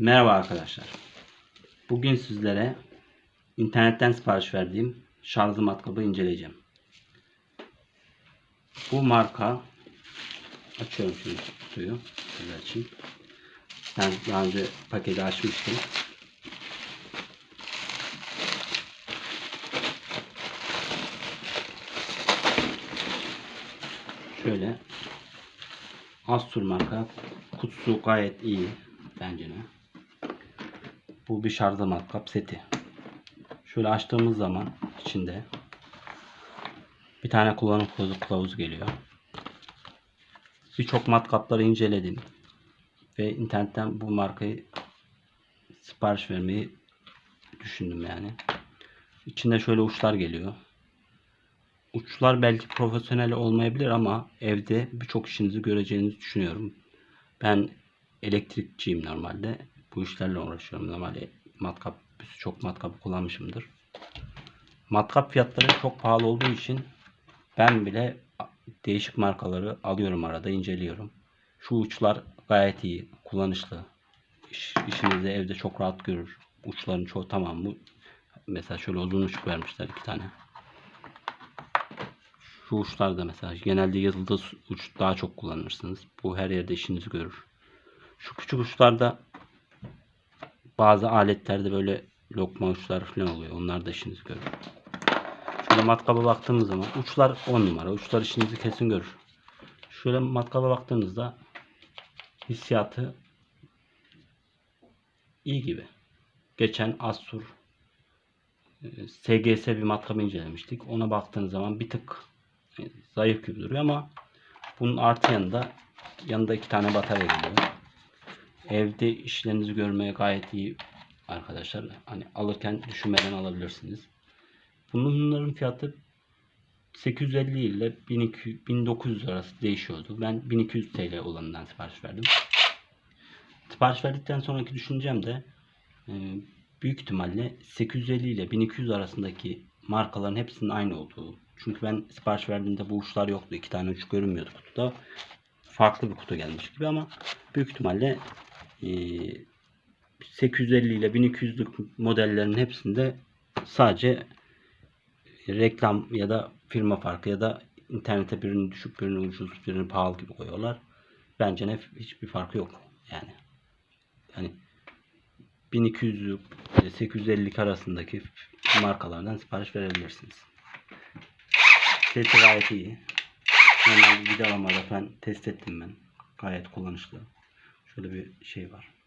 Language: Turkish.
Merhaba arkadaşlar. Bugün sizlere internetten sipariş verdiğim şarjlı matkabı inceleyeceğim. Bu marka açıyorum şimdi kutuyu. Açayım. Ben daha önce paketi açmıştım. Şöyle Astur marka kutusu gayet iyi bence de. Bu bir şarjlı matkap seti. Şöyle açtığımız zaman içinde bir tane kullanım kılavuzu, kılavuzu geliyor. Birçok matkapları inceledim. Ve internetten bu markayı sipariş vermeyi düşündüm yani. İçinde şöyle uçlar geliyor. Uçlar belki profesyonel olmayabilir ama evde birçok işinizi göreceğinizi düşünüyorum. Ben elektrikçiyim normalde. Bu işlerle uğraşıyorum. Normalde matkap, çok matkap kullanmışımdır. Matkap fiyatları çok pahalı olduğu için ben bile değişik markaları alıyorum arada inceliyorum. Şu uçlar gayet iyi, kullanışlı. İş, işinizi evde çok rahat görür. Uçların çoğu tamam mı? Mesela şöyle uzun uç vermişler iki tane. Şu uçlarda mesela genelde yazılı uç daha çok kullanırsınız. Bu her yerde işinizi görür. Şu küçük uçlarda bazı aletlerde böyle lokma uçlar falan oluyor. Onlar da işinizi görür. Şöyle matkaba baktığımız zaman uçlar 10 numara. Uçlar işinizi kesin görür. Şöyle matkaba baktığınızda hissiyatı iyi gibi. Geçen Astur e, SGS bir matkabı incelemiştik. Ona baktığınız zaman bir tık e, zayıf gibi duruyor ama bunun artı yanında yanında iki tane batarya geliyor. Evde işlerinizi görmeye gayet iyi arkadaşlar. Hani alırken düşünmeden alabilirsiniz. Bunların fiyatı 850 ile 1200, 1900 arası değişiyordu. Ben 1200 TL olanından sipariş verdim. Sipariş verdikten sonraki düşüncem de e, büyük ihtimalle 850 ile 1200 arasındaki markaların hepsinin aynı olduğu. Çünkü ben sipariş verdiğimde bu uçlar yoktu. iki tane uç görünmüyordu kutuda. Farklı bir kutu gelmiş gibi ama büyük ihtimalle 850 ile 1200'lük modellerin hepsinde sadece reklam ya da firma farkı ya da internete birini düşük birini ucuz birini pahalı gibi koyuyorlar. Bence ne hiçbir farkı yok yani. Yani 1200 ile 850 arasındaki markalardan sipariş verebilirsiniz. Seti gayet iyi. Normal vidalamada ben test ettim ben. Gayet kullanışlı. Şöyle bir şey var.